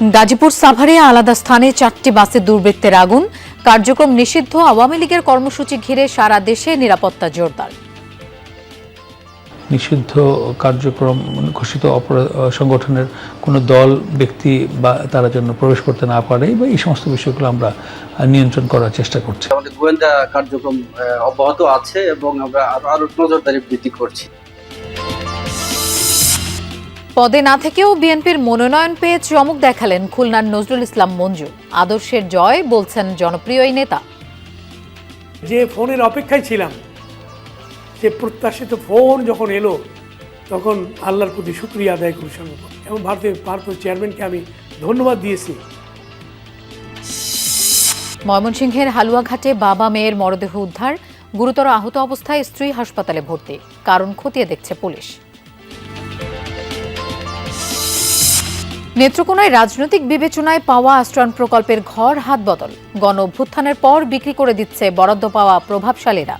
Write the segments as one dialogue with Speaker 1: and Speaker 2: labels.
Speaker 1: গাজীপুর সাভারে আলাদা স্থানে চারটি বাসে দুর্বৃত্তের আগুন। কার্যক্রম নিষিদ্ধ। আওয়ামী লীগের কর্মসূচি ঘিরে সারা দেশে নিরাপত্তা জোরদার।
Speaker 2: নিষিদ্ধ কার্যক্রম ঘোষিত অপরাধ সংগঠনের কোনো দল ব্যক্তি বা তারা জন্য প্রবেশ করতে না পারে বা এই সমস্ত বিষয়গুলো আমরা নিয়ন্ত্রণ করার চেষ্টা করছি।
Speaker 3: আমাদের গোয়েন্দা কার্যক্রম আহ, অব্যাহত আছে এবং আমরা আরও আরও নজরদারি বৃদ্ধি করছি।
Speaker 1: পদে না থেকেও বিএনপির মনোনয়ন পেয়ে চমক দেখালেন খুলনার নজরুল ইসলাম মঞ্জু আদর্শের জয় বলছেন জনপ্রিয় এই নেতা।
Speaker 4: যে ফোনের অপেক্ষায় ছিলাম যে প্রত্যাশিত ফোন যখন এলো তখন আল্লাহর প্রতি শুক্রিয়া আদায় করি সর্বপ্রথম এবং ভারতের ভারতের চেয়ারম্যানকে আমি ধন্যবাদ দিয়েছি।
Speaker 1: ময়মনসিংহের হালুয়াঘাটে বাবা মেয়ের মরদেহ উদ্ধার। গুরুতর আহত অবস্থায় স্ত্রী হাসপাতালে ভর্তি। কারণ খতিয়ে দেখছে পুলিশ। নেত্রকোনায় রাজনৈতিক বিবেচনায় পাওয়া আশ্রয়ণ প্রকল্পের ঘর হাত বদল। গণ অভ্যুত্থানের পর বিক্রি করে দিচ্ছে বরাদ্দ পাওয়া প্রভাবশালীরা।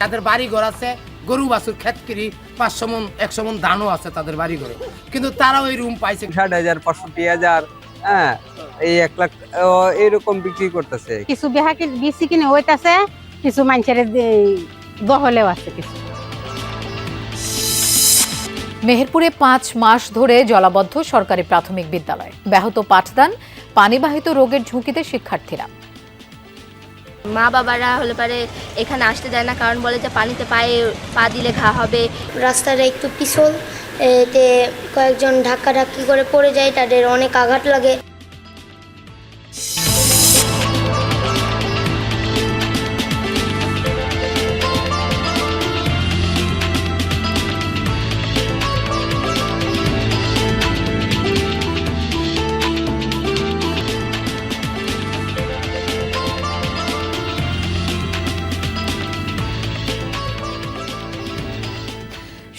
Speaker 5: তাদের বাড়ি ঘর আছে গরু বাছুর কিরি পাঁচশো মন একশো মন ধানও আছে তাদের বাড়ি ঘরে কিন্তু তারাও এই রুম পাইছে।
Speaker 6: ষাট হাজার পঁয়ষট্টি হাজার হ্যাঁ এই এক লাখ ও, এইরকম বিক্রি করতেছে।
Speaker 7: কিছু বেহাকে বেশি কিনে হইতাছে কিছু মানুষের দহলেও আছে কিছু।
Speaker 1: মেহেরপুরে পাঁচ মাস ধরে জলাবদ্ধ সরকারি প্রাথমিক বিদ্যালয়। ব্যাহত পাঠদান পানিবাহিত রোগের ঝুঁকিতে শিক্ষার্থীরা।
Speaker 8: মা বাবারা হলে পারে এখানে আসতে দেয় না কারণ বলে যে পানিতে পায়ে পা দিলে ঘা হবে।
Speaker 9: রাস্তাটা একটু পিছল এতে কয়েকজন ধাক্কা ধাক্কি করে পড়ে যায় তাদের অনেক আঘাত লাগে।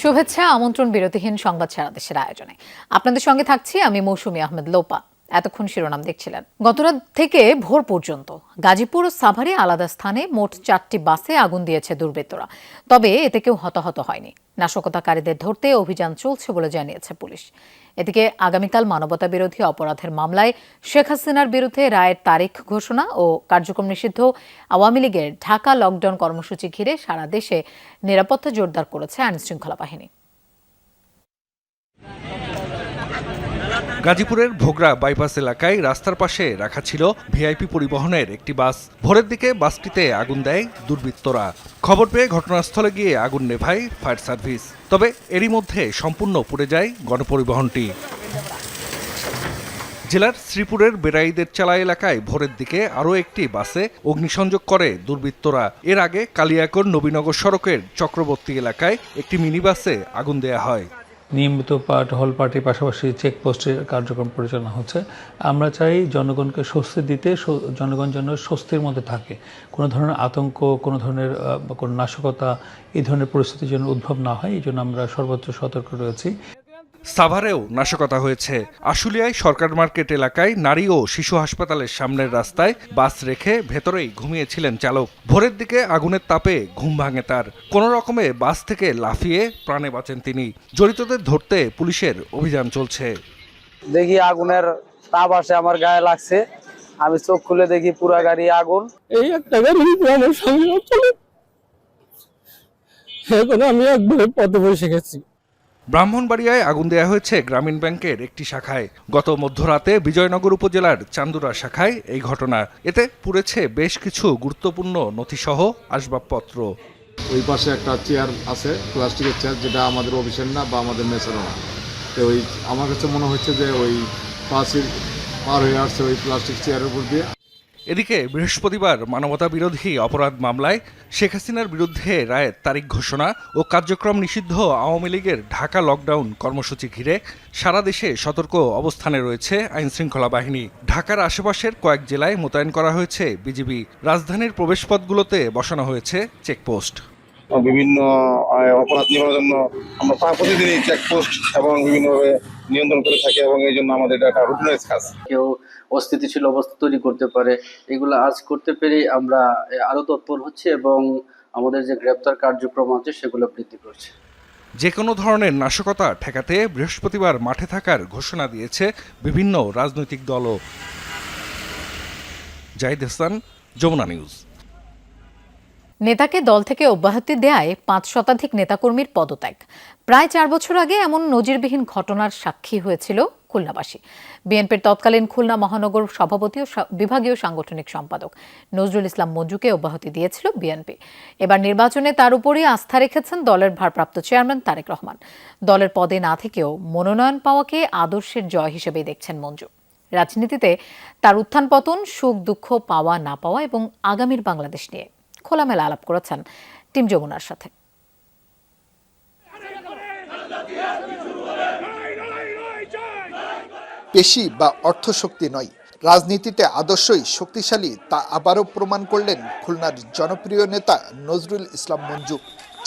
Speaker 1: শুভেচ্ছা, আমন্ত্রণ, বিরতিহীন সংবাদ সারা দেশের আয়োজনে। আপনাদের সঙ্গে থাকছি আমি মৌসুমী আহমেদ লোপা। এতক্ষণ শিরোনাম দেখছিলেন। গতরাত থেকে ভোর পর্যন্ত গাজীপুর ও সাভারে আলাদা স্থানে মোট চারটি বাসে আগুন দিয়েছে দুর্বৃত্তরা। তবে এতে কেউ হতাহত হয়নি। নাশকতাকারীদের ধরতে অভিযান চলছে বলে জানিয়েছে পুলিশ। এদিকে আগামীকাল মানবতা বিরোধী অপরাধের মামলায় শেখ হাসিনার বিরুদ্ধে রায়ের তারিখ ঘোষণা ও কার্যক্রম নিষিদ্ধ আওয়ামী লীগের ঢাকা লকডাউন কর্মসূচি ঘিরে সারা দেশে নিরাপত্তা জোরদার করেছে আইনশৃঙ্খলা বাহিনী।
Speaker 10: গাজীপুরের ভোগড়া বাইপাস এলাকায় রাস্তার পাশে রাখা ছিল ভিআইপি পরিবহনের একটি বাস। ভোরের দিকে বাসটিতে আগুন দেয় দুর্বৃত্তরা। খবর পেয়ে ঘটনাস্থলে গিয়ে আগুন নেভায় ফায়ার সার্ভিস। তবে এরই মধ্যে সম্পূর্ণ পুড়ে যায় গণপরিবহনটি। জেলার শ্রীপুরের বেড়াইদের চালা এলাকায় ভোরের দিকে আরও একটি বাসে অগ্নিসংযোগ করে দুর্বৃত্তরা। এর আগে কালিয়াকর নবীনগর সড়কের চক্রবর্তী এলাকায় একটি মিনি বাসে আগুন দেয়া হয়।
Speaker 2: নিয়মিত পাট হল পার্টির পাশাপাশি চেকপোস্টের কার্যক্রম পরিচালনা হচ্ছে। আমরা চাই জনগণকে স্বস্তি দিতে জনগণ যেন স্বস্তির মধ্যে থাকে। কোনো ধরনের আতঙ্ক, কোনো ধরনের কোনো নাশকতা, এই ধরনের পরিস্থিতি যেন উদ্ভব না হয়, এই জন্য আমরা সর্বোচ্চ সতর্ক রয়েছি।
Speaker 10: সাভারেও নাশকতা হয়েছে। আশুলিয়ায় সরকার মার্কেট এলাকায় নারী ও শিশু হাসপাতালের সামনের রাস্তায় বাস রেখে ভেতরেই ঘুমিয়েছিলেন চালক। ভোরের দিকে আগুনের তাপে ঘুম ভাঙে তার। কোনো রকমে বাস থেকে লাফিয়ে প্রাণে বাঁচেন তিনি। জড়িতদের ধরতে পুলিশের অভিযান চলছে।
Speaker 6: দেখি আগুনের তাপ আসে আমার গায়ে লাগছে। আমি চোখ খুলে দেখি পুরা গাড়ি আগুন।
Speaker 4: এই একটা গাড়ি আমার সঙ্গে চলে এখন আমি একবারে পথে বসে গেছি।
Speaker 10: ব্রাহ্মণবাড়িয়ায় আগুন দেয়া হয়েছে গ্রামীণ ব্যাংকের একটি শাখায়। গত মধ্যরাতে বিজয়নগর উপজেলার চান্দুরা শাখায় এই ঘটনা। এতে পুড়েছে বেশ কিছু গুরুত্বপূর্ণ নথিসহ আসবাবপত্র।
Speaker 11: ওই পাশে একটা চেয়ার আছে, প্লাস্টিকের চেয়ার, যেটা আমাদের অফিসের না বা আমাদের মেসেরও না। তো ওই, আমার কাছে মনে হচ্ছে যে ওই পাশের পার হয়ে আসছে ওই প্লাস্টিক চেয়ারের উপর দিয়ে।
Speaker 10: এদিকে বৃহস্পতিবার মানবতা বিরোধী অপরাধ মামলায় শেখ হাসিনার বিরুদ্ধে রায়ের তারিখ ঘোষণা ও কার্যক্রম নিষিদ্ধ আওয়ামী লীগের ঢাকা লকডাউন কর্মসূচি ঘিরে সারা দেশে সতর্ক অবস্থানে রয়েছে আইনশৃঙ্খলা বাহিনী। ঢাকার আশেপাশের কয়েক জেলায় মোতায়েন করা হয়েছে বিজিবি। রাজধানীর প্রবেশপথগুলোতে বসানো হয়েছে চেকপোস্ট।
Speaker 11: বিভিন্ন অপরাধ নিবারণের জন্য আমরা প্রতিদিনই চেকপোস্ট এবং বিভিন্নভাবে নিয়ন্ত্রণ করে থাকি এবং এই জন্য আমাদের এটা একটা রুটিনাইজ কাজ।
Speaker 3: কেউ অস্থিতিশীল অবস্থা তৈরি করতে পারে এগুলো আজ করতে পেরে আমরা আহ, আরও তৎপর হচ্ছে এবং আমাদের যে গ্রেপ্তার কার্যক্রম আছে সেগুলো বৃদ্ধি করছে।
Speaker 10: যে কোনো ধরনের নাশকতা ঠেকাতে বৃহস্পতিবার মাঠে থাকার ঘোষণা দিয়েছে বিভিন্ন রাজনৈতিক দলও। জাহিদ হাসান যমুনা নিউজ।
Speaker 1: নেতাকে দল থেকে অব্যাহতি দেয় পাঁচ শতাধিক নেতাকর্মীর পদত্যাগ। প্রায় চার বছর আগে এমন নজিরবিহীন ঘটনার সাক্ষী হয়েছিল খুলনাবাসী। বিএনপির তৎকালীন খুলনা মহানগর সভাপতি ও বিভাগীয় সাংগঠনিক সম্পাদক নজরুল ইসলাম মঞ্জুকে অব্যাহতি দিয়েছিল বিএনপি। এবার নির্বাচনে তার উপরই আস্থা রেখেছেন দলের ভারপ্রাপ্ত চেয়ারম্যান তারেক রহমান। দলের পদে না থেকেও মনোনয়ন পাওয়াকে আদর্শের জয় হিসেবেই দেখছেন মঞ্জু। রাজনীতিতে তার উত্থান পতন, সুখ দুঃখ পাওয়া না পাওয়া এবং আগামীর বাংলাদেশ নিয়ে খোলামেলা আলাপ করেছেন টিম যমুনার সাথে।
Speaker 12: পেশি বা অর্থশক্তি নয়, রাজনীতিতে আদর্শই শক্তিশালী তা আবারও প্রমাণ করলেন খুলনার জনপ্রিয় নেতা নজরুল ইসলাম মঞ্জু।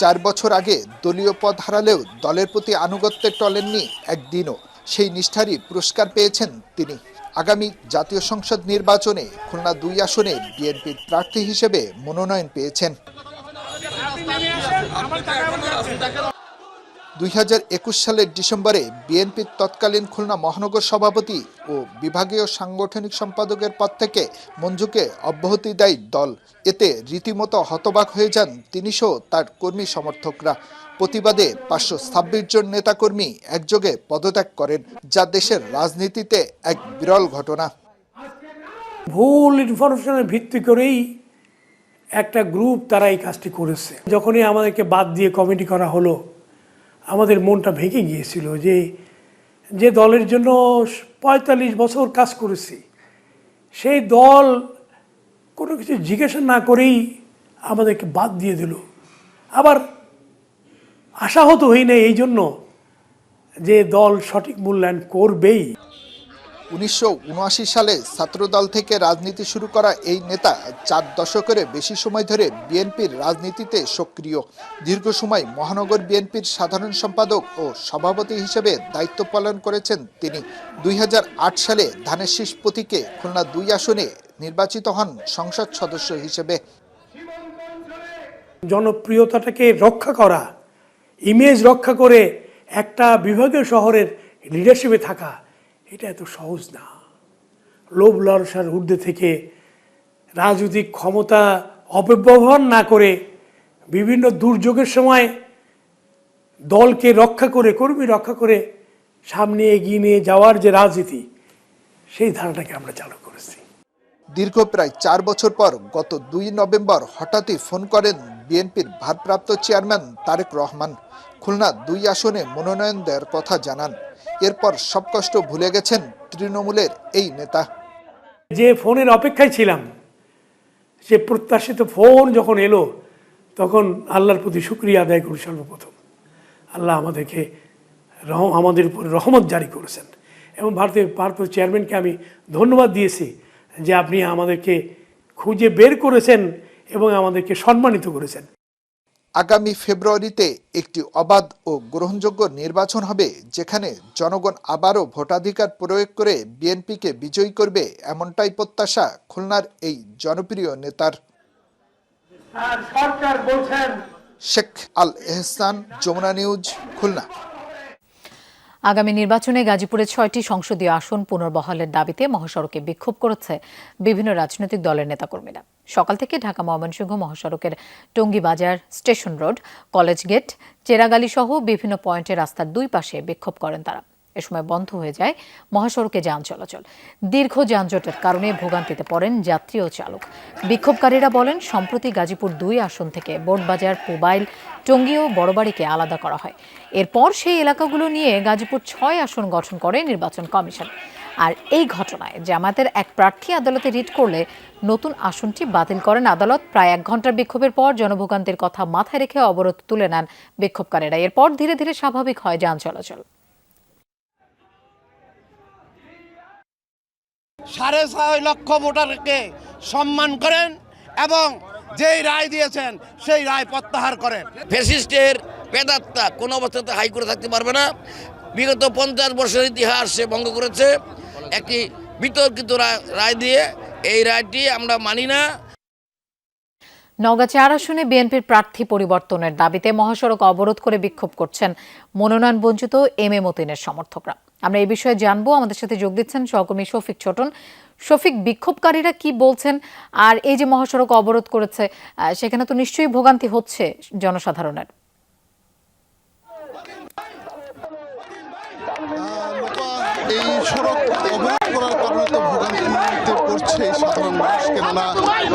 Speaker 12: চার বছর আগে দলীয় পদ হারালেও দলের প্রতি আনুগত্যে টলেননি একদিনও, সেই নিষ্ঠারই পুরস্কার পেয়েছেন তিনি। আগামী জাতীয় সংসদ নির্বাচনে খুলনা দুই আসনে বিএনপির প্রার্থী হিসেবে মনোনয়ন পেয়েছেন। দুই হাজার একুশ সালের ডিসেম্বরে বিএনপির তৎকালীন খুলনা মহানগর সভাপতি ও বিভাগীয় সাংগঠনিক সম্পাদকের পদ থেকে মঞ্জুকে অব্যাহতি দেয় দল। এতে রীতিমতো হতবাক হয়ে যান তিনি সহ তার কর্মী সমর্থকরা। প্রতিবাদে পাঁচশো ছাব্বিশ জন নেতাকর্মী একযোগে পদত্যাগ করেন, যা দেশের রাজনীতিতে এক বিরল ঘটনা।
Speaker 4: ভুল ইনফরমেশনের ভিত্তি করেই একটা গ্রুপ তারা এই কাজটি করেছে। যখনই আমাদেরকে বাদ দিয়ে কমিটি করা হলো আমাদের মনটা ভেঙে গিয়েছিল যে যে দলের জন্য পঁয়তাল্লিশ বছর কাজ করেছি, সেই দল কোনো কিছু জিজ্ঞাসা না করেই আমাদেরকে বাদ দিয়ে দিল। আবার আশাহত হই না এই জন্য যে দল সঠিক মূল্যায়ন করবেই।
Speaker 12: উনিশশো সালে ছাত্রদল থেকে রাজনীতি শুরু করা এই নেতা চার দশকের বেশি সময় ধরে বিএনপির রাজনীতিতে সক্রিয়। দীর্ঘ সময় মহানগর বিএনপির সাধারণ সম্পাদক ও সভাপতি হিসেবে দায়িত্ব পালন করেছেন তিনি। দুই হাজার আট সালে ধানের শীষ প্রতীকে খুলনা দুই আসনে নির্বাচিত হন সংসদ সদস্য হিসেবে।
Speaker 4: জনপ্রিয়তাটাকে রক্ষা করা ইমেজ রক্ষা করে একটা বিভাগীয় শহরের লিডারশিপে থাকা এটা এত সহজ না। লোভ লালসার ঊর্ধ্বে থেকে রাজনৈতিক ক্ষমতা অপব্যবহার না করে বিভিন্ন দুর্যোগের সময় দলকে রক্ষা করে, কর্মী রক্ষা করে সামনে এগিয়ে নিয়ে যাওয়ার যে রাজনীতি, সেই ধারাটাকে আমরা চালু করেছি।
Speaker 12: দীর্ঘ প্রায় চার বছর পর গত দুই নভেম্বর হঠাৎই ফোন করেন বিএনপির ভারপ্রাপ্ত চেয়ারম্যান তারেক রহমান। খুলনা দুই আসনে মনোনয়ন দেওয়ার কথা জানান। এরপর সব কষ্ট ভুলে গেছেন তৃণমূলের এই নেতা।
Speaker 4: যে ফোনের অপেক্ষায় ছিলাম, সে প্রত্যাশিত ফোন যখন এলো, তখন আল্লাহর প্রতি শুক্রিয়া আদায় করি সর্বপ্রথম। আল্লাহ আমাদেরকে আমাদের উপর রহমত জারি করেছেন এবং ভারতের ভারতের চেয়ারম্যানকে আমি ধন্যবাদ দিয়েছি যে আপনি আমাদেরকে খুঁজে বের করেছেন এবং আমাদেরকে সম্মানিত করেছেন।
Speaker 12: আগামী ফেব্রুয়ারিতে একটি অবাধ ও গ্রহণযোগ্য নির্বাচন হবে যেখানে জনগণ আবারও ভোটাধিকার প্রয়োগ করে বিএনপিকে বিজয়ী করবে এমনটাই প্রত্যাশা খুলনার এই জনপ্রিয় নেতার।
Speaker 4: বলছেন।
Speaker 12: শেখ আল এহসান যমুনা নিউজ খুলনা।
Speaker 1: আগামী নির্বাচনে গাজীপুরে ছয়টি সংসদীয় আসন পুনর্বহালের দাবিতে মহাসড়কে বিক্ষোভ করেছে বিভিন্ন রাজনৈতিক দলের নেতাকর্মীরা। সকাল থেকে ঢাকা ময়মনসিংহ মহাসড়কের Tongi Bazar station road, college gate Cheragali সহ বিভিন্ন পয়েন্টে রাস্তার দুই পাশে বিক্ষোভ করেন তারা। এ সময় বন্ধ হয়ে যায় মহাসড়কে যান চলাচল। দীর্ঘ যানজটের কারণে ভোগান্তিতে পড়েন যাত্রী ও চালক। বিক্ষোভকারীরা বলেন, সম্প্রতি গাজীপুর দুই আসন থেকে বোটবাজার, পুবাইল টঙ্গী ও বড়বাড়িকে আলাদা করা হয়। এরপর সেই এলাকাগুলো নিয়ে গাজীপুর ছয় আসন গঠন করে নির্বাচন কমিশন। আর এই ঘটনায় জামাতের এক প্রার্থী আদালতে রিট করলে নতুন আসনটি বাতিল করেন আদালত। প্রায় এক ঘণ্টার বিক্ষোভের পর জনভোগান্তির কথা মাথায় রেখে অবরোধ তুলে নেন বিক্ষোভকারীরা। এরপর ধীরে ধীরে স্বাভাবিক হয় যান চলাচল।
Speaker 5: সাড়ে ছয় লক্ষ ভোটারকে সম্মান করেন এবং যেই রায় দিয়েছেন সেই রায় প্রত্যাহার করেন।
Speaker 13: ফ্যাসিস্টের পেদাত্তা কোনো অবস্থাতে হাই করে থাকতে পারবে না। বিগত পঞ্চাশ বছরের ইতিহাস সে ভঙ্গ করেছে। একটি বিতর্কিত রায় রায় দিয়ে এই রায়টি আমরা মানি না।
Speaker 1: নওগাঁ চার আসনে বিএনপির প্রার্থী পরিবর্তনের দাবিতে মহাসড়ক অবরোধ করে বিক্ষোভ করছেন মনোনয়ন বঞ্চিত এম এ মতিনের সমর্থকরা। আমরা এই বিষয়ে জানব। আমাদের সাথে যোগ দিচ্ছেন সহকর্মী শফিক ছোটন। শফিক, বিক্ষোভকারীরা কি বলছেন? আর এই যে মহাসড়ক অবরোধ করেছে সেখানে তো নিশ্চয়ই ভোগান্তি হচ্ছে জনসাধারণের।
Speaker 14: এই সড়ক অবরোধ করার কারণে তো ভোগান্তিতে পড়ছে সাধারণ মানুষ। কেননা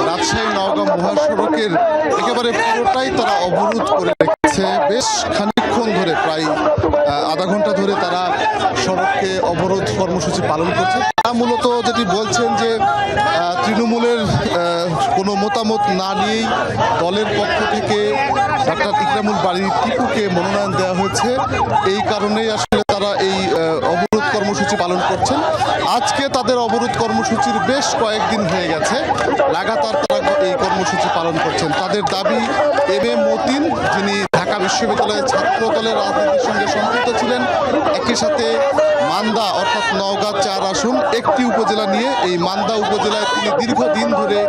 Speaker 14: রাজশাহী, নওগাঁ মহাসড়কের একেবারে পুরোটাই তারা অবরোধ করে রেখেছে। বেশ খানিকক্ষণ ধরে, প্রায় আধা ঘণ্টা ধরে তারা সড়ককে অবরোধ কর্মসূচি পালন করছে। তারা মূলত যেটি বলছেন যে তৃণমূলের কোনো মতামত না নিয়েই দলের পক্ষ থেকে ডাক্তার ইকরামুল বাড়ির টিপুকে মনোনয়ন দেওয়া হয়েছে। এই কারণেই আসলে তারা এই অবরোধ কর্মসূচি পালন করছেন। আজকে তাদের অবরোধ কর্মসূচির বেশ কয়েকদিন হয়ে গেছে। লাগাতার তারা এই কর্মসূচি পালন করছেন। তাদের দাবি এম এ মতিন, যিনি ঢাকা বিশ্ববিদ্যালয়ের ছাত্র দলের রাজনীতির সঙ্গে সম্পৃক্ত ছিলেন। একই সাথে মান্দা, অর্থাৎ নওগাঁ চার আসন, একটি উপজেলা নিয়ে এই মান্দা উপজেলায় তিনি দীর্ঘদিন ধরে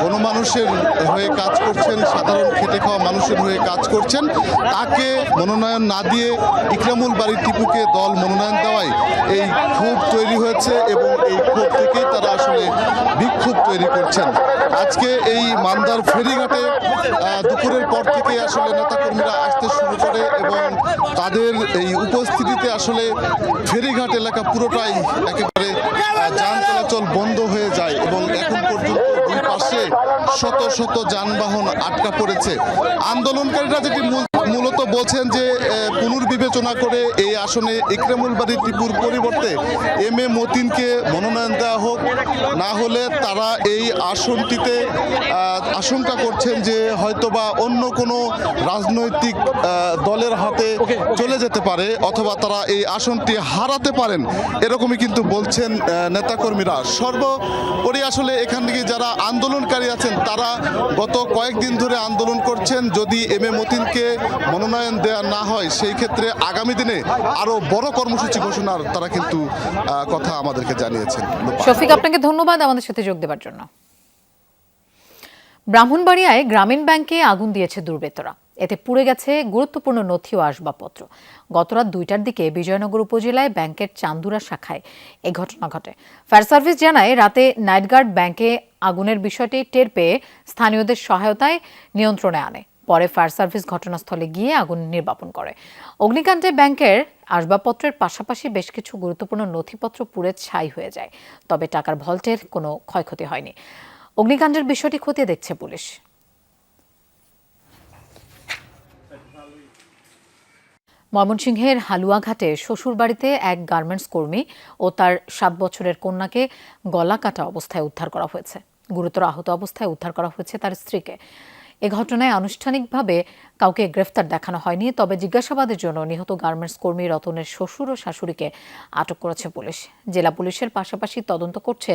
Speaker 14: গণমানুষের হয়ে কাজ করছেন, সাধারণ খেটে খাওয়া মানুষের হয়ে কাজ করছেন। তাকে মনোনয়ন না দিয়ে ইকরামুল বাড়ি টিপুকে দল মনোনয়ন দেওয়ায় এই ক্ষোভ তৈরি হয়েছে এবং এই ক্ষোভ থেকেই তারা আসলে বিক্ষোভ তৈরি করছেন। আজকে এই মান্দার ফেরিঘাটে দুপুরের পর থেকে আসলে নেতাকর্মীরা আসতে শুরু করে এবং তাদের এই উপস্থিতিতে আসলে ফেরিঘাট এলাকা পুরোটাই একেবারে যান চলাচল বন্ধ হয়ে যায় এবং এখন পর্যন্ত পাশে শত শত যানবাহন আটকা পড়েছে। আন্দোলনকারীরা যেটি মূলত বলছেন যে পুনর্বিবেচনা করে এই আসনে ইকরামুল বাড়ি টিপুর পরিবর্তে এম এ মতিনকে মনোনয়ন দেওয়া হোক। না হলে তারা এই আসনটিতে আশঙ্কা করছেন যে হয়তোবা অন্য কোনো রাজনৈতিক দলের হাতে চলে যেতে পারে অথবা তারা এই আসনটি হারাতে পারেন। এরকমই কিন্তু বলছেন নেতাকর্মীরা। সর্বোপরি আসলে এখান থেকে যারা আন্দোলনকারী আছেন, তারা গত কয়েকদিন ধরে আন্দোলন করছেন। যদি এম এ মতিনকে মনোনয়ন দেওয়া না হয়, সেই ক্ষেত্রে আগামী দিনে আরও বড় কর্মসূচি ঘোষণার তারা কিন্তু কথা আমাদেরকে জানিয়েছেন।
Speaker 1: শফিক, আপনাকে ধন্যবাদ আমাদের সাথে যোগ দেওয়ার জন্য। ব্রাহ্মণবাড়িয়ায় গ্রামীণ ব্যাংকে আগুন দিয়েছে দুর্বৃত্তরা। এতে পুড়ে গেছে গুরুত্বপূর্ণ নথি ও আসবাবপত্র। গতরাত দুইটার দিকে বিজয়নগর উপজেলায় ব্যাংকের চান্দুরা শাখায় এ ঘটনা ঘটে। ফায়ার সার্ভিস জানায়, রাতে নাইটগার্ড ব্যাংকে আগুনের বিষয়টি টের পেয়ে স্থানীয়দের সহায়তায় নিয়ন্ত্রণে আনে। পরে ফায়ার সার্ভিস ঘটনাস্থলে গিয়ে আগুন নির্বাপন করে। অগ্নিকাণ্ডে ব্যাংকের আসবাবপত্রের পাশাপাশি বেশ কিছু গুরুত্বপূর্ণ নথিপত্র পুড়ে ছাই হয়ে যায়, তবে টাকার ভল্টের কোনো ক্ষয়ক্ষতি হয়নি। অগ্নিকাণ্ডের বিষয়টি খতিয়ে দেখছে পুলিশ। ময়মনসিংহের হালুয়াঘাটে শ্বশুরবাড়িতে এক গার্মেন্টস কর্মী ও তার সাত বছরের কন্যাকে গলা কাটা অবস্থায় উদ্ধার করা হয়েছে। গুরুতর আহত অবস্থায় উদ্ধার করা হয়েছে তার স্ত্রীকে। এ ঘটনায় আনুষ্ঠানিকভাবে কাউকে গ্রেফতার দেখানো হয়নি, তবে জিজ্ঞাসাবাদের জন্য নিহত গার্মেন্টস কর্মী রতনের শ্বশুর ও শাশুড়িকে আটক করেছে পুলিশ। জেলা পুলিশের পাশাপাশি তদন্ত করছে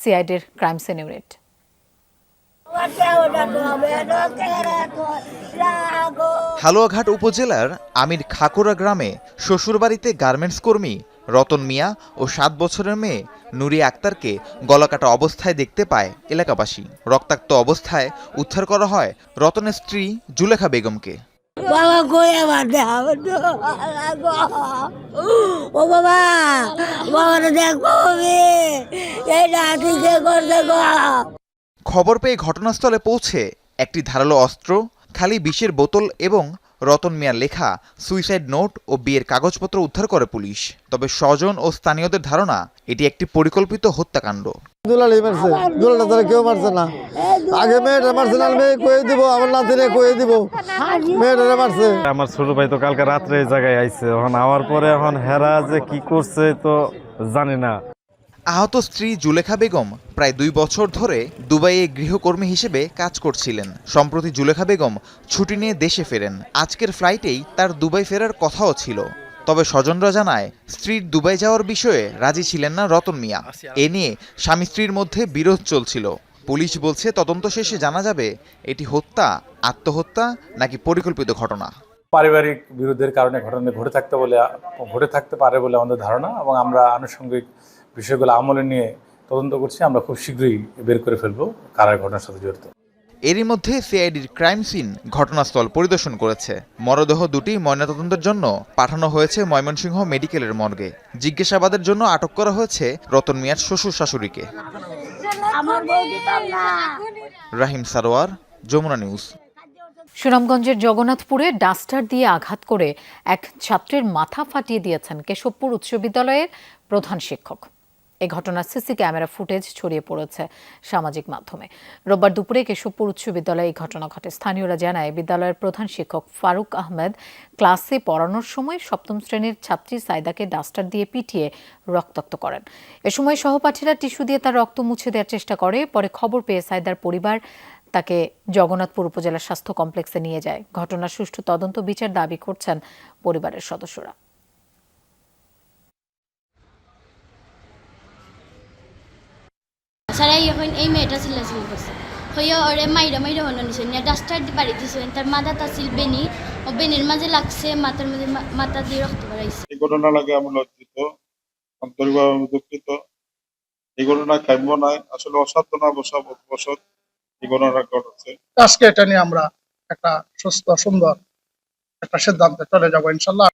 Speaker 1: সিআইডির ক্রাইম সিন ইউনিট।
Speaker 15: হালুয়াঘাট উপজেলার আমির খাকুরা গ্রামে শ্বশুরবাড়িতে গার্মেন্টস কর্মী রতন মিয়া ও সাত বছরের মেয়ে নুরি আক্তারকে গলাকাটা অবস্থায় দেখতে পায় এলাকাবাসী। রক্তাক্ত অবস্থায় উদ্ধার করা হয় রতনের স্ত্রী জুলেখা বেগমকে।
Speaker 16: বাবা
Speaker 15: খবর পেয়ে ঘটনাস্থলে পৌঁছে একটি ধারালো অস্ত্র খালি বিষের বোতল এবং রতন মিয়ার লেখা সুইসাইড নোট ও বিয়ের কাগজপত্র উদ্ধার করে পুলিশ। তবে স্বজন ও স্থানীয়দের ধারণা এটি একটি পরিকল্পিত হত্যাকাণ্ড।
Speaker 17: দুলালি মারছে। দুলাটা তারা কেউ মারছে না। আগে মেয়েটা মারছে না মেয়ে কয়ে দিব আমার নাতিরে কয়ে দিব। মেয়েটা মারছে।
Speaker 18: আমার ছোট ভাই তো কালকে রাত্রে এই জায়গায় আইছে। এখন আওয়ার পরে এখন হেরা যে কি করছে তো জানি না।
Speaker 15: আহত স্ত্রী জুলেখা বেগম প্রায় দুই বছর ধরে দুবাইয়ে গৃহকর্মী হিসেবে কাজ করছিলেন। সম্প্রতি জুলেখা বেগম ছুটি নিয়ে দেশে ফেরেন। আজকের ফ্লাইটেই তার দুবাই ফেরার কথাও ছিল। তবে স্বজনরা জানায়, স্ত্রীর দুবাই যাওয়ার বিষয়ে রাজি ছিলেন না রতন মিয়া। এ নিয়ে স্বামী স্ত্রীর মধ্যে বিরোধ চলছিল। পুলিশ বলছে, তদন্ত শেষে জানা যাবে, এটি হত্যা, আত্মহত্যা নাকি পরিকল্পিত ঘটনা।
Speaker 19: পারিবারিক বিরোধের কারণে ঘটনা ঘটে থাকতে বলে, ঘটে থাকতে পারে বলে আমাদের ধারণা এবং আমরা আনুষঙ্গিক বিষয়গুলো আমলে নিয়ে তদন্ত করছি আমরা খুব শীঘ্রই বের করে ফেলব কারা ঘটনার সাথে জড়িত।
Speaker 15: এরই মধ্যে সিআইডির ক্রাইম সিন ঘটনাস্থল পরিদর্শন করেছে। মরদেহ দুটি ময়নাতদন্তের জন্য পাঠানো হয়েছে ময়মনসিংহ মেডিকেলের মর্গে। জিজ্ঞাসাবাদের জন্য আটক করা হয়েছে রতন মিয়ার শ্বশুর শাশুড়িকে। রাহিম সারোয়ার যমুনা নিউজ।
Speaker 1: সুনামগঞ্জের জগন্নাথপুরে ডাস্টার দিয়ে আঘাত করে এক ছাত্রের মাথা ফাটিয়ে দিয়েছেন কেশবপুর উচ্চ বিদ্যালয়ের প্রধান শিক্ষক। এ ঘটনার সিসি ক্যামেরা ফুটেজ ছড়িয়ে পড়েছে সামাজিক মাধ্যমে। রোববার দুপুরে কেশবপুর উচ্চ বিদ্যালয়ে এই ঘটনা ঘটে। স্থানীয়রা জানায়, বিদ্যালয়ের প্রধান শিক্ষক ফারুক আহমেদ ক্লাসে পড়ানোর সময় সপ্তম শ্রেণির ছাত্রী সাইদাকে ডাস্টার দিয়ে পিটিয়ে রক্তাক্ত করেন। এ সময় সহপাঠীরা টিস্যু দিয়ে তার রক্ত মুছে দেওয়ার চেষ্টা করে, পরে খবর পেয়ে সাইদার পরিবার তাকে জগন্নাথপুর উপজেলা স্বাস্থ্য কমপ্লেক্সে নিয়ে যায়। ঘটনার সুষ্ঠু তদন্ত বিচার দাবি করছেন পরিবারের সদস্যরা।
Speaker 9: এখন এই মেয়েটা চিল্লাচিল্লি করছে হইয়া ওরে মাইরা মাইরা হলো নিছে নিয়ে ডাস্টার বাড়ি দিছে তার মাথা তাছিল বেনি ও বেনির মাঝে লাগছে মাথার মধ্যে মা- মাথা দিয়ে রক্ত বেড়াইছে
Speaker 14: এই ঘটনা লাগে আমি লজ্জিত আন্তরিকভাবে আমি দুঃখিত। এই ঘটনা কাম্য নয় আসলে অসাধ্য না বসা বসত এই ঘটনা ঘটেছে
Speaker 20: আজকে এটা নিয়ে আমরা একটা সুস্থ সুন্দর একটা সিদ্ধান্তে চলে যাব ইনশাল্লাহ।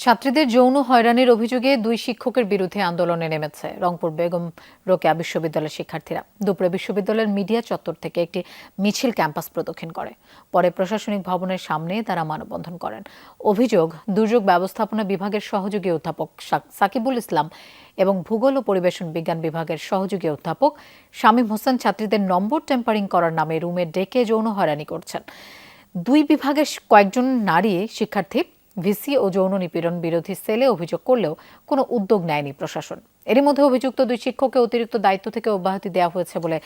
Speaker 1: ছাত্রীদের যৌন হয়রানির অভিযোগে দুই শিক্ষকের বিরুদ্ধে আন্দোলনে নেমেছে রংপুর বেগম রোকেয়া বিশ্ববিদ্যালয়ের শিক্ষার্থীরা। দুপুরে বিশ্ববিদ্যালয়ের মিডিয়া চত্বর থেকে একটি মিছিল ক্যাম্পাস প্রদক্ষিণ করে। পরে প্রশাসনিক ভবনের সামনে তারা মানববন্ধন করেন। অভিযোগ, দুর্যোগ ব্যবস্থাপনা বিভাগের সহযোগী অধ্যাপক সাকিবুল ইসলাম এবং ভূগোল ও পরিবেশন বিজ্ঞান বিভাগের সহযোগী অধ্যাপক শামীম হোসেন ছাত্রীদের নম্বর টেম্পারিং করার নামে রুমে ডেকে যৌন হয়রানি করছেন। দুই বিভাগের কয়েকজন নারী শিক্ষার্থী ভিসি ও যৌন নিপীড়ন বিরোধী সেলে অভিযোগ করলেও কোনো উদ্যোগ নেয়নি প্রশাসন। এরই মধ্যে অভিযুক্ত দুই শিক্ষককে অতিরিক্ত দায়িত্ব থেকে অব্যাহতি দেওয়া হয়েছে বলে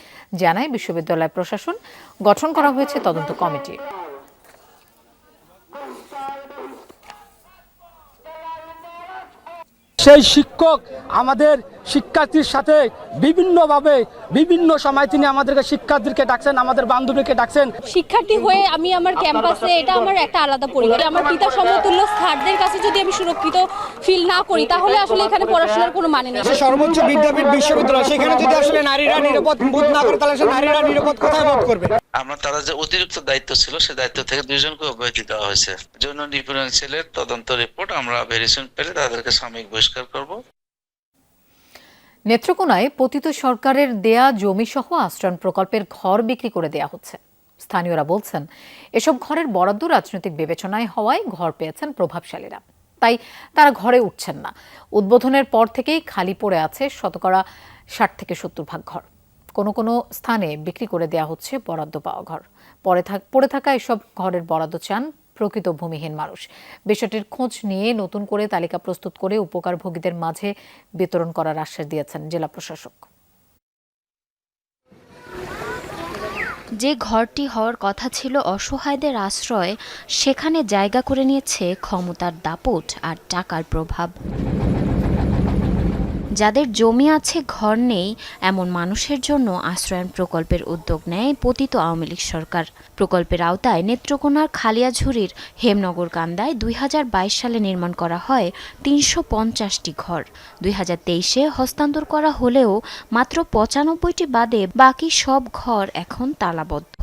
Speaker 1: জানায় বিশ্ববিদ্যালয় প্রশাসন। গঠন করা হয়েছে তদন্ত কমিটি।
Speaker 21: সেই শিক্ষক আমাদের শিক্ষার্থীর সাথে বিভিন্নভাবে বিভিন্ন সময় তিনি আমাদেরকে শিক্ষার্থীকে ডাকছেন আমাদের বান্ধবীকে ডাকছেন।
Speaker 22: শিক্ষার্থী হয়ে আমি আমার ক্যাম্পাসে এটা আমার একটা আলাদা পরিবার। আমার পিতা সমতুল্য স্যারদের কাছে যদি আমি সুরক্ষিত ফিল না করি তাহলে আসলে এখানে পড়াশোনার কোনো মানে নেই।
Speaker 21: সর্বোচ্চ বিদ্যাপীঠ বিশ্ববিদ্যালয় সেখানে যদি আসলে নারীরা নিরাপদ বোধ না করে তাহলে নারীরা নিরাপদ কোথায় বোধ করবে?
Speaker 23: আমরা, তারা যে অতিরিক্ত দায়িত্ব ছিল, সে দায়িত্ব থেকে দুইজনকে অব্যাহতি দেওয়া হয়েছে। যৌন নিপীড়ন সেলের তদন্ত রিপোর্ট আমরা ভেরিয়েশন পেলে তাদেরকে সাময়িক বহিষ্কার করব।
Speaker 1: নেত্রকোনায় পতিত সরকারের দেয়া জমি সহ আশ্রয়ণ প্রকল্পের ঘর বিক্রি করে দেয়া হচ্ছে। স্থানীয়রা বলছেন, এসব ঘরের বরাদ্দ রাজনৈতিক বিবেচনায় হওয়ায় ঘর পেয়েছেন প্রভাবশালীরা। তাই তারা ঘরে উঠছেন না। উদ্বোধনের পর থেকেই খালি পড়ে আছে শতকরা ষাট থেকে সত্তর ভাগ ঘর। কোনো কোনো স্থানে বিক্রি করে দেয়া হচ্ছে বরাদ্দ পাওয়া ঘর। পরে পড়ে থাকা এসব ঘরের বরাদ্দ চান প্রকৃত ভূমিহীন মানুষ। বিষয়টির খোঁজ নিয়ে নতুন করে তালিকা প্রস্তুত করে উপকারভোগীদের মাঝে বিতরণ করার আশ্বাস দিয়েছেন জেলা প্রশাসক।
Speaker 24: যে ঘরটি হওয়ার কথা ছিল অসহায়দের আশ্রয়, সেখানে জায়গা করে নিয়েছে ক্ষমতার দাপট আর টাকার প্রভাব। যাদের জমি আছে, ঘর নেই, এমন মানুষের জন্য আশ্রয়ন প্রকল্পের উদ্যোগ নেয় পতিত আওয়ামী লীগ সরকার। প্রকল্পের আওতায় নেত্রকোনার খালিয়াঝুরির হেমনগর কান্দায় দুই হাজার বাইশ সালে নির্মাণ করা হয় তিনশো পঞ্চাশটি ঘর। দুই হাজার তেইশে হস্তান্তর করা হলেও মাত্র পঁচানব্বইটি বাদে বাকি সব ঘর এখন তালাবদ্ধ।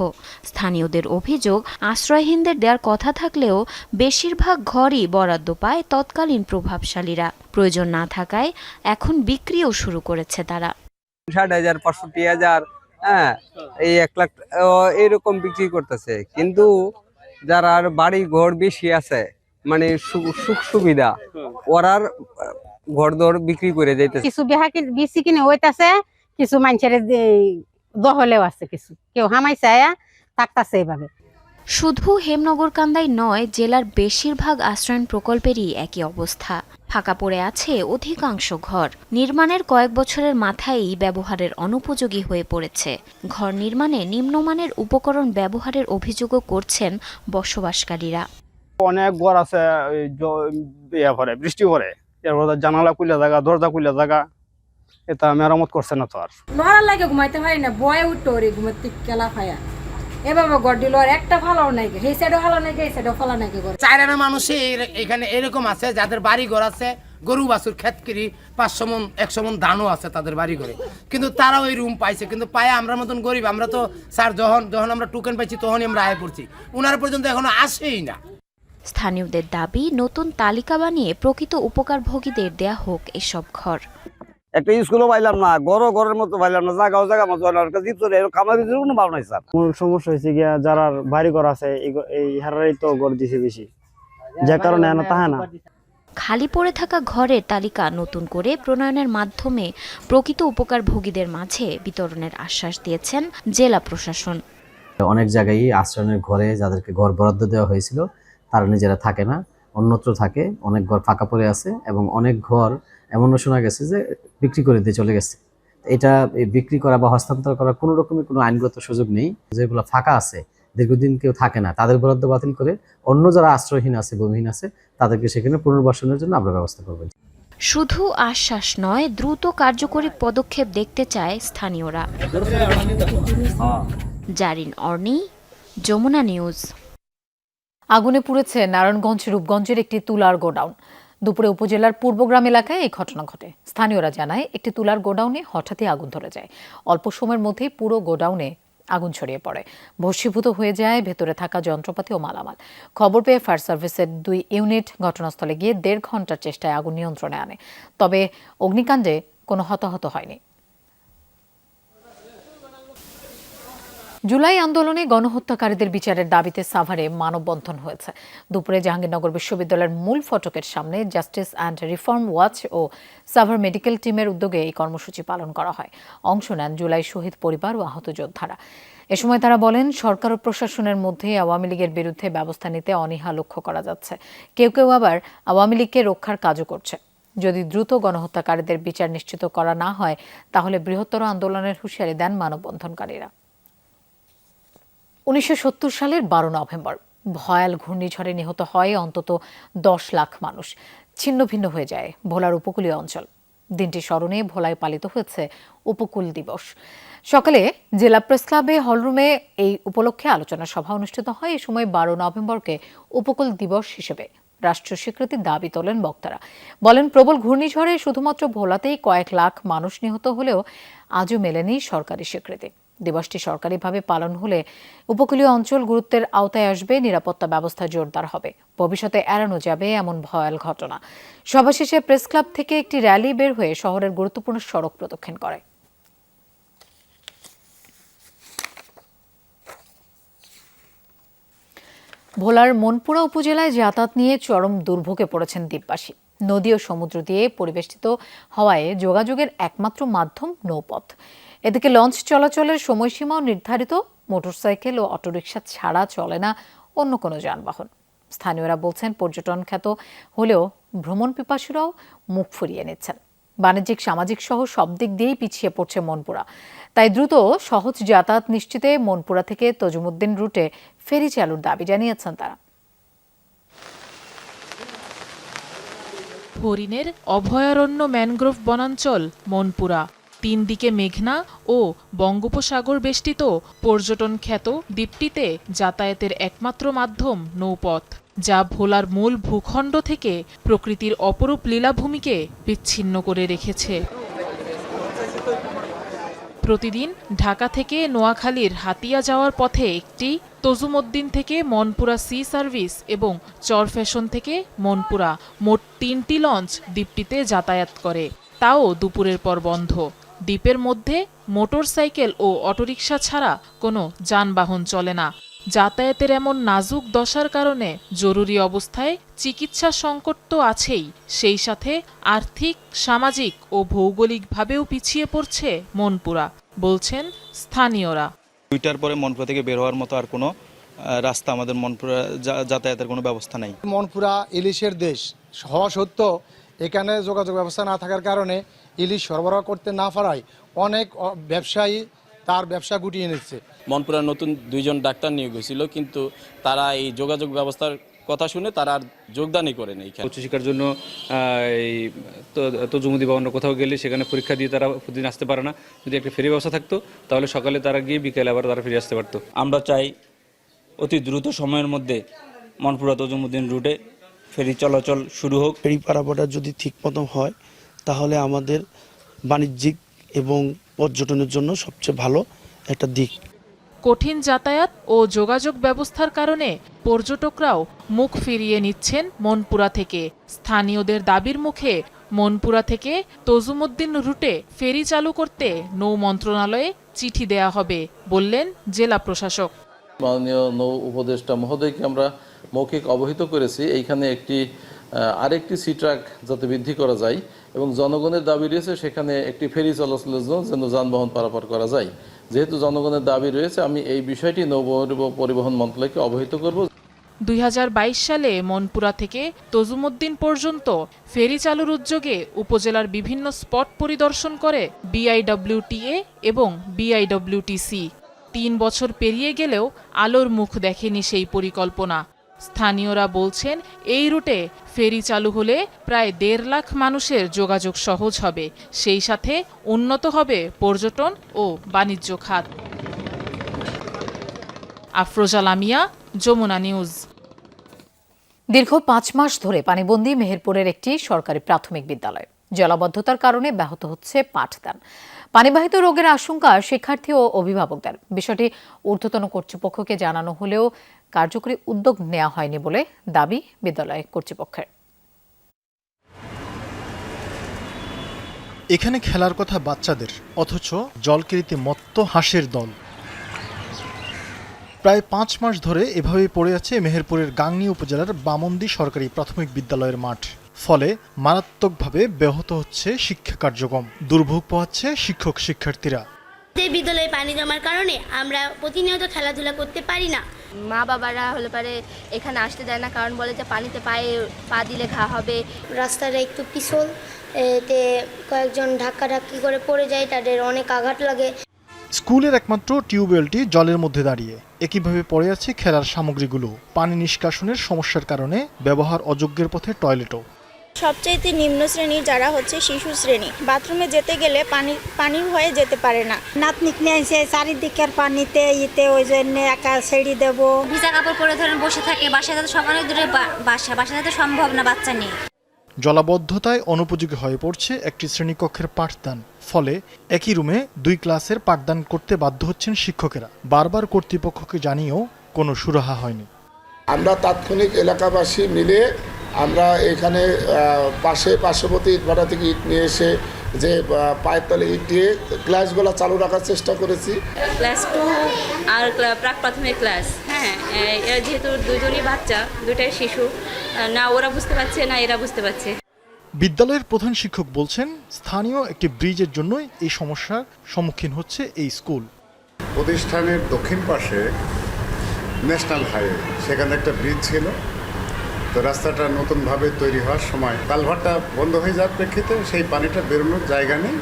Speaker 24: স্থানীয়দের অভিযোগ, আশ্রয়হীনদের দেওয়ার কথা থাকলেও বেশিরভাগ ঘরই বরাদ্দ পায় তৎকালীন প্রভাবশালীরা। প্রয়োজন না থাকায় এখন বিক্রিও শুরু করেছে তারা।
Speaker 25: ষাট হাজার পঁয়ষট্টি হাজার হ্যাঁ এই এক লাখ এইরকম বিক্রি করতেছে। কিন্তু যারা আর বাড়ি ঘর বেশি আছে মানে সু- সুখ সুবিধা ওরার ঘর দর বিক্রি করে যাইতেছে।
Speaker 7: কিছু বেহা বেশি কিনে হইতাছে কিছু মানুষের দহলেও আছে কিছু। কেউ হামাইছে আয়া থাকতাছে এইভাবে।
Speaker 24: শুধু হেমনগর হেমনগরকান্দাই নয় জেলার বেশিরভাগ আশ্রয়ণ প্রকল্পেরই একই অবস্থা। ফাঁকা পড়ে আছে অধিকাংশ ঘর। নির্মাণের কয়েক বছরের মাথায়ই ব্যবহারের অনুপযোগী হয়ে পড়েছে। ঘর নির্মাণে নিম্নমানের উপকরণ ব্যবহারের অভিযোগও করছেন বসবাসকারীরা।
Speaker 21: অনেক ঘর আছে বৃষ্টি পরে এরপর জানালা খুলে জায়গা দরজা খুলে জায়গা এটা মেরামত করছে না তো আর।
Speaker 22: লাগে ঘুমাইতে পারি না বয়ে উঠতো রে ঘুমাতে কেলা খায়া এভাবে গড় দিল আর একটা ভালো নাই এই সাইডও ভালো নাই এই সাইডও ভালো নাই করে
Speaker 5: চাইরানা মানুষই এখানে এরকম আছে যাদের বাড়ি ঘর আছে গরু বাছুর খেতকিরি পাঁচশো মন একশো মন ধানও আছে তাদের বাড়ি ঘরে কিন্তু তারা ওই রুম পাইছে কিন্তু পায়ে আমরা মতন গরিব আমরা তো স্যার যখন যখন আমরা টোকেন পাইছি তখনই আমরা আয় পড়ছি ওনারা পর্যন্ত এখনও আসেই না।
Speaker 24: স্থানীয়দের দাবি নতুন তালিকা বানিয়ে প্রকৃত উপকারভোগীদের দেয়া হোক এসব ঘর।
Speaker 17: একটা স্কুলও পাইলাম না গড় ঘরের মতো পাইলাম না জায়গাও জায়গা মতো পাইলাম না জীব চলে খামার ভিতরে কোনো ভাব নাই স্যার।
Speaker 21: মূল সমস্যা হয়েছে গিয়া যারা বাড়ি ঘর আছে এই- হারাই তো ঘর দিছে বেশি। যে কারণে এনে তাহে না।
Speaker 24: খালি পড়ে থাকা ঘরের তালিকা নতুন করে প্রণয়নের মাধ্যমে প্রকৃত উপকারভোগীদের মাঝে বিতরণের আশ্বাস দিয়েছেন জেলা প্রশাসন।
Speaker 26: অনেক জায়গায় আশ্রয়ের ঘরে যাদেরকে ঘর বরাদ্দ দেওয়া হয়েছিল তারা নিজেরা থাকে না অন্যত্র থাকে অনেক ঘর ফাঁকা পড়ে আছে এবং অনেক ঘর এমনও শোনা গেছে যে বিক্রি করে দিয়ে চলে গেছে। এটা বিক্রি করা বা হস্তান্তর করার কোনো রকমের কোনো আইনগত সুযোগ নেই। যেগুলো ফাঁকা আছে দীর্ঘদিন কেউ থাকে না তাদের বরাদ্দ বাতিল করে অন্য যারা আশ্রয়হীন আছে ভূমিহীন আছে তাদেরকে সেখানে পুনর্বাসনের জন্য আমরা ব্যবস্থা করব।
Speaker 24: শুধু আশ্বাস নয় দ্রুত কার্যকরী পদক্ষেপ দেখতে চায় স্থানীয়রা। জারিন অর্নি যমুনা নিউজ।
Speaker 1: আগুনে পুড়েছে নারায়ণগঞ্জ রূপগঞ্জের একটি তুলার গোডাউন। দুপুরে উপজেলার পূর্বগ্রাম এলাকায় এই ঘটনা ঘটে। স্থানীয়রা জানায়, একটি তুলার গোডাউনে হঠাৎই আগুন ধরে যায়। অল্প সময়ের মধ্যেই পুরো গোডাউনে আগুন ছড়িয়ে পড়ে। ভস্মীভূত হয়ে যায়, ভেতরে থাকা যন্ত্রপাতি ও মালামাল। খবর পেয়ে ফায়ার সার্ভিসের দুই ইউনিট ঘটনাস্থলে গিয়ে দেড় ঘণ্টার চেষ্টায় আগুন নিয়ন্ত্রণে আনে। তবে অগ্নিকাণ্ডে কোনো হতাহত হয়নি। জুলাই আন্দোলনে গণহত্যাকারীদের বিচারের দাবিতে সাভারে মানববন্ধন হয়েছে। দুপুরে জাহাঙ্গীরনগর বিশ্ববিদ্যালয়ের মূল ফটকের সামনে জাস্টিস অ্যান্ড রিফর্ম ওয়াচ ও সাভার মেডিকেল টিমের উদ্যোগে এই কর্মসূচি পালন করা হয়। অংশ নেন জুলাই শহীদ পরিবার ও আহত যোদ্ধারা। এ সময় তারা বলেন, সরকার ও প্রশাসনের মধ্যে আওয়ামী লীগের বিরুদ্ধে ব্যবস্থা নিতে অনীহা লক্ষ্য করা যাচ্ছে। কেউ কেউ আবার আওয়ামী লীগকে রক্ষার কাজও করছে। যদি দ্রুত গণহত্যাকারীদের বিচার নিশ্চিত করা না হয়, তাহলে বৃহত্তর আন্দোলনের হুঁশিয়ারি দেন মানববন্ধনকারীরা। উনিশশো সত্তর সালের বারো নভেম্বর। ভয়াল ঘূর্ণিঝড়ে নিহত হয় অন্তত দশ লাখ মানুষ ছিন্ন ভিন্ন হয়ে যায় ভোলার উপকূলীয় অঞ্চল। দিনটি স্মরণে ভোলায় পালিত হয়েছে উপকূল দিবস। সকালে জেলা প্রেস ক্লাবে হলরুমে এই উপলক্ষে আলোচনা সভা অনুষ্ঠিত হয়। এ সময় বারো নভেম্বরকে উপকূল দিবস হিসেবে রাষ্ট্রীয় স্বীকৃতির দাবি তোলেন বক্তারা। বলেন, প্রবল ঘূর্ণিঝড়ে শুধুমাত্র ভোলাতেই কয়েক লাখ মানুষ নিহত হলেও আজও মেলেনি সরকারি স্বীকৃতি। দিবসটি সরকারিভাবে পালন হলে উপকূলীয় অঞ্চল গুরুত্বের আওতায় আসবে, নিরাপত্তা ব্যবস্থা জোরদার হবে। ভবিষ্যতে এড়ানো যাবে এমন ভয়াল ঘটনা। সভা শেষে প্রেস ক্লাব থেকে একটি র্যালি বের হয়ে শহরের গুরুত্বপূর্ণ সড়ক প্রদক্ষিণ করে। ভোলার মনপুরা উপজেলায় যাতায়াত নিয়ে চরম দুর্ভোগে পড়েছেন দ্বীপবাসী। নদী ও সমুদ্র দিয়ে পরিবেষ্টিত হওয়ায় যোগাযোগের একমাত্র মাধ্যম নৌপথ। এদিকে লঞ্চ চলাচলের সময়সীমাও নির্ধারিত, মোটরসাইকেল ও অটোরিকশা ছাড়া চলে না অন্য কোনো যানবাহন। স্থানীয়রা বলছেন, পর্যটন খ্যাত হলেও ভ্রমণ পিপাসুরাও মুখ ফুরিয়ে নিচ্ছেন। বাণিজ্যিক, সামাজিক সহ সব দিক দিয়েই পিছিয়ে পড়ছে মনপুরা। তাই দ্রুত সহজ যাতায়াত নিশ্চিতে মনপুরা থেকে তজুমুদ্দিন রুটে ফেরি চালুর দাবি জানিয়েছেন তারা।
Speaker 27: হরিণের অভয়ারণ্য ম্যানগ্রোভ বনাঞ্চল, মনপুরা। তিন দিকে মেঘনা ও বঙ্গোপসাগর বেষ্টিত পর্যটন খ্যাত দ্বীপটিতে যাতায়াতের একমাত্র মাধ্যম নৌপথ, যা ভোলার মূল ভূখণ্ড থেকে প্রকৃতির অপরূপ লীলাভূমিকে বিচ্ছিন্ন করে রেখেছে। প্রতিদিন ঢাকা থেকে নোয়াখালীর হাতিয়া যাওয়ার পথে একটি তজুমদ্দিন থেকে মনপুরা সি সার্ভিস এবং চর ফ্যাশন থেকে মনপুরা মোট তিনটি লঞ্চ দ্বীপটিতে যাতায়াত করে। তাও দুপুরের পর বন্ধ। দ্বীপের মধ্যে মোটরসাইকেল ও অটোরিকশা ছাড়া কোনো যানবাহন চলে না। যাতায়াতের এমন নাজুক দশার কারণে জরুরি অবস্থায় চিকিৎসা সংকট তো আছেই, সেই সাথে আর্থিক, সামাজিক ও ভৌগোলিকভাবেও পিছিয়ে পড়ছে মনপুরা, বলছেন স্থানীয়রা।
Speaker 28: দুইটার পরে মনপুরা থেকে বের হওয়ার মতো আর কোনো রাস্তা আমাদের মনপুরা যাতায়াতের কোনো ব্যবস্থা নেই।
Speaker 29: মনপুরা ইলিশের দেশ, হওয়া সত্ত্বেও এখানে যোগাযোগ ব্যবস্থা না থাকার কারণে ইলিশ সরবরাহ করতে না পারায় অনেক ব্যবসায়ী তার ব্যবসা গুটিয়ে নিচ্ছে।
Speaker 30: মনপুরা নতুন দুইজন ডাক্তার নিয়োগ হয়েছিল কিন্তু তারা এই যোগাযোগ ব্যবস্থার কথা শুনে তারা আর যোগদানই করেনি এখানে।
Speaker 31: উচ্চশিক্ষার জন্য এই তজুমুদি বা অন্য কোথাও গেলে সেখানে পরীক্ষা দিয়ে তারা প্রতিদিন আসতে পারে না। যদি একটা ফেরি ব্যবস্থা থাকতো তাহলে সকালে তারা গিয়ে বিকেলে আবার তারা ফিরে আসতে পারতো।
Speaker 32: আমরা চাই অতি দ্রুত সময়ের মধ্যে মনপুরা তজুমুদ্দিন রুটে
Speaker 33: ফেরি চলাচল শুরু হোক।
Speaker 34: ফেরি পারাপারটা যদি ঠিক মতো হয় তাহলে আমাদের বাণিজ্যিক এবং পর্যটনের জন্য সবচেয়ে ভালো একটা দিক।
Speaker 27: কঠিন যাতায়াত ও যোগাযোগ ব্যবস্থার কারণে পর্যটকরাও মুখ ফিরিয়ে নিচ্ছেন মনপুরা থেকে। স্থানীয়দের দাবির মুখে মনপুরা থেকে তজুমুদ্দিন রুটে ফেরি চালু করতে নৌ মন্ত্রণালয়ে চিঠি দেয়া হবে বললেন জেলা প্রশাসক।
Speaker 35: মাননীয় নৌ উপদেষ্টা মহোদয়কে আমরা মৌখিক অবহিত করেছি। এইখানে একটি আরেকটি সি ট্রাক যাতে বৃদ্ধি করা যায় এবং জনগণের দাবি রয়েছে সেখানে একটি ফেরি চলাচলের জন্য যেন যানবাহন পারাপার করা যায়। যেহেতু জনগণের দাবি রয়েছে, আমি এই বিষয়টি নৌ পরিবহন মন্ত্রণালয়কে অবহিত করব।
Speaker 27: দুই হাজার বাইশ সালে মনপুরা থেকে তজুমুদ্দিন পর্যন্ত ফেরি চালুর উদ্যোগে উপজেলার বিভিন্ন স্পট পরিদর্শন করে বিআইডব্লিউটিএ এবং বিআইডব্লিউটিসি। তিন বছর পেরিয়ে গেলেও আলোর মুখ দেখেনি সেই পরিকল্পনা। স্থানীয়রা বলছেন, এই রুটে ফেরি চালু হলে প্রায় দেড় লাখ মানুষের যোগাযোগ সহজ হবে। সেই সাথে উন্নত হবে পর্যটন ও বাণিজ্য খাত। আফরোজা লামিয়া, যমুনা নিউজ।
Speaker 1: দীর্ঘ পাঁচ মাস ধরে পানিবন্দী মেহেরপুরের একটি সরকারি প্রাথমিক বিদ্যালয়। জলাবদ্ধতার কারণে ব্যাহত হচ্ছে পাঠদান। পানিবাহিত রোগের আশঙ্কা শিক্ষার্থী ও অভিভাবকদের। বিষয়টি ঊর্ধ্বতন কর্তৃপক্ষকে জানানো হলেও কার্যকরী উদ্যোগ নেওয়া হয়নি বলে দাবি বিদ্যালয় কর্তৃপক্ষের।
Speaker 36: এখানে খেলার কথা বাচ্চাদের, অথচ জলকিরিতে মত্ত হাঁসের দল। প্রায় পাঁচ মাস ধরে এভাবেই পড়ে আছে মেহেরপুরের গাংনী উপজেলার বামন্দি সরকারি প্রাথমিক বিদ্যালয়ের মাঠ। ফলে মারাত্মকভাবে ব্যাহত হচ্ছে শিক্ষা কার্যক্রম। দুর্ভোগ পোহাচ্ছে শিক্ষক শিক্ষার্থীরা।
Speaker 37: আমাদের বিদ্যালয়ে পানি জমার কারণে আমরা প্রতিনিয়ত খেলাধুলা করতে পারি না।
Speaker 38: মা বাবারা হলে পারে এখানে আসতে দেয় না কারণ বলে যে পানিতে পায়ে পা দিলে ঘা হবে।
Speaker 37: রাস্তাটা একটু পিছল এতে কয়েকজন ধাক্কা ধাক্কি করে পড়ে যায় তাদের অনেক আঘাত লাগে।
Speaker 36: স্কুলের একমাত্র টিউবওয়েলটি জলের মধ্যে দাঁড়িয়ে। একইভাবে পড়ে আছে খেলার সামগ্রীগুলো। পানি নিষ্কাশনের সমস্যার কারণে ব্যবহার অযোগ্যের পথে টয়লেটও।
Speaker 32: সবচাইতে নিম্ন শ্রেণি যারা হচ্ছে শিশু শ্রেণি। বাথরুমে যেতে গেলে পানি পানির হয়ে যেতে পারে না।
Speaker 39: নাতনিক নিয়ে এসে চারিদিকের পানিতে ইতে ওই জন্য একা ছেড়ে দেবো।
Speaker 38: ভিজা কাপড় পরে ধরেন বসে থাকে বাসা যাতে সব অনেক দূরে বা- বাসা বাসা যাতে সম্ভব না বাচ্চা নিয়ে।
Speaker 36: জলাবদ্ধতায় অনুপযোগী হয়ে পড়ছে একটি শ্রেণীকক্ষের পাঠদান। ফলে একই রুমে দুই ক্লাসের পাঠদান করতে বাধ্য হচ্ছেন শিক্ষকেরা। বারবার কর্তৃপক্ষকে জানিয়েও কোনো সুরাহা হয়নি।
Speaker 40: আমরা তাৎক্ষণিক এলাকাবাসী মিলে আমরা এখানে পাশে পার্শ্ববর্তী ইটভাটা থেকে ইট নিয়ে এসে যে পায়ের তলে ইট দিয়ে ক্লাসগুলো চালু রাখার চেষ্টা করেছি।
Speaker 38: ক্লাস টু আর প্রাক প্রাথমিক ক্লাস হ্যাঁ এরা যেহেতু দুজনই বাচ্চা দুটাই শিশু না ওরা বুঝতে পারছে না এরা বুঝতে পারছে।
Speaker 36: বিদ্যালয়ের প্রধান শিক্ষক বলছেন স্থানীয় একটি ব্রিজের জন্যই এই সমস্যার সম্মুখীন হচ্ছে এই স্কুল।
Speaker 41: প্রতিষ্ঠানের দক্ষিণ পাশে ন্যাশনাল হাইওয়ে সেখানে একটা ব্রিজ ছিল। তো রাস্তাটা নতুনভাবে তৈরি হওয়ার সময় কালভারটা বন্ধ হয়ে যাওয়ার প্রেক্ষিতে সেই পানিটা বেরোনোর জায়গা নেই।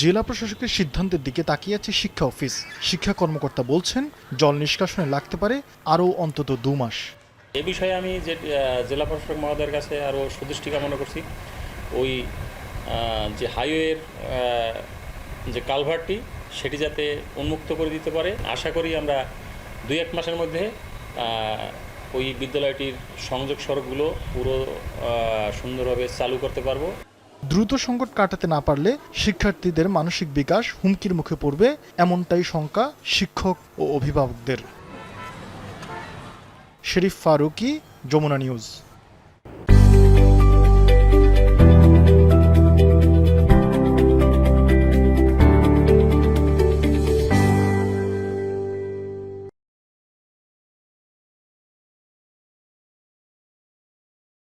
Speaker 36: জেলা প্রশাসকের সিদ্ধান্তের দিকে তাকিয়ে আছে শিক্ষা অফিস। শিক্ষা কর্মকর্তা বলছেন জল নিষ্কাশনে লাগতে পারে আরও অন্তত দু মাস।
Speaker 42: এ বিষয়ে আমি যে জেলা প্রশাসক মহোদয়ের কাছে আরও সুদৃষ্টি কামনা করছি। ওই যে হাইওয়ের যে কালভারটি সেটি যাতে উন্মুক্ত করে দিতে পারে। আশা করি আমরা দুই এক মাসের মধ্যে ওই বিদ্যালয়টির সংযোগ সড়কগুলো পুরো সুন্দরভাবে চালু করতে পারব।
Speaker 36: দ্রুত সংকট কাটাতে না পারলে শিক্ষার্থীদের মানসিক বিকাশ হুমকির মুখে পড়বে এমনটাই শঙ্কা শিক্ষক ও অভিভাবকদের। শরীফ ফারুকি, যমুনা নিউজ।